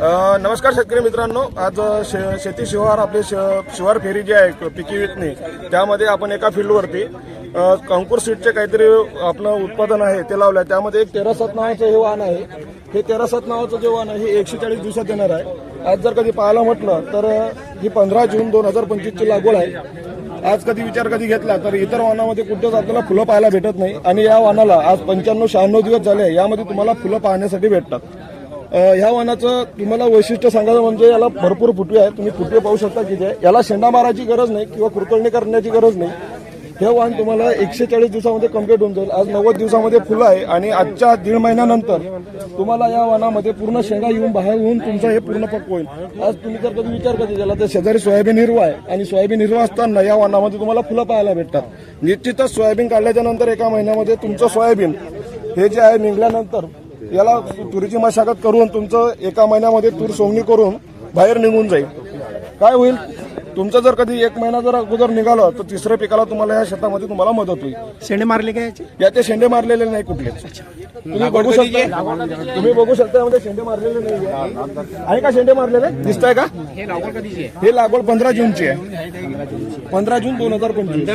नमस्कार शेतकरी मित्रांनो. आज शे- शेती शिवार आपले श- शिवार फेरी जी आहे पिकी विकणे त्यामध्ये आपण एका फील्डवरती कंकुर कंकूर सीटचे काहीतरी आपलं उत्पादन आहे ते लावलं आहे त्यामध्ये एक तेरासात नावाचं हे वाहन आहे. हे तेरासात नावाचं जे वाहन आहे हे एकशे चाळीस दिवसात येणार आहे. आज जर कधी पाहायला म्हटलं तर ही पंधरा जून दोन हजार पंचवीसची लागवड आहे. आज कधी विचार कधी घेतला तर इतर वाहनामध्ये कुठेच आपल्याला फुलं पाहायला भेटत नाही. आणि या वाहनाला आज पंच्याण्णव शहाण्णव दिवस झाले यामध्ये तुम्हाला फुलं पाहण्यासाठी भेटतात. ह्या वाहनाचं तुम्हाला वैशिष्ट्य सांगायचं म्हणजे याला भरपूर फुटवे आहे तुम्ही फुटवे पाहू शकता की जे याला शेंडा मारायची गरज नाही किंवा कुरतळणी करण्याची गरज नाही. हे वाहन तुम्हाला एकशे चाळीस दिवसामध्ये कंप्लीट होऊन जाईल. आज नव्वद दिवसामध्ये फुलं आहे आणि आजच्या दीड महिन्यानंतर तुम्हाला या वाहनामध्ये पूर्ण शेंगा येऊन बाहेर येऊन तुमचं हे पूर्ण पक्व होईल. आज तुम्ही जर कधी विचार कधी केला तर शेजारी सोयाबीन हिरवा आहे आणि सोयाबीन हिरवा असताना या वाहनामध्ये तुम्हाला फुलं पाहायला भेटतात. निश्चितच सोयाबीन काढल्याच्या नंतर एका महिन्यामध्ये तुमचं सोयाबीन हे जे आहे निघल्यानंतर याला तुरीची मशागत करून तुमचं एका महिन्यामध्ये तूर सोंगणी करून बाहेर निघून जाईल. काय होईल? तुमचं जर कधी एक महिना जर अगोदर निघालं तर तिसऱ्या पिकाला तुम्हाला या शेतामध्ये तुम्हाला मदत होईल. शेंडे मारले काय याचे? याचे शेंडे मारलेले नाही कुठले. तुम्ही बघू शकता. तुम्ही बघू शकता यामध्ये शेंडे मारलेले नाही आहे का शेंडे मारलेले? दिसताय का? हे लागवड कधीची आहे? हे लागवड पंधरा जूनची आहे. पंधरा जून दोन हजार पंचवीस.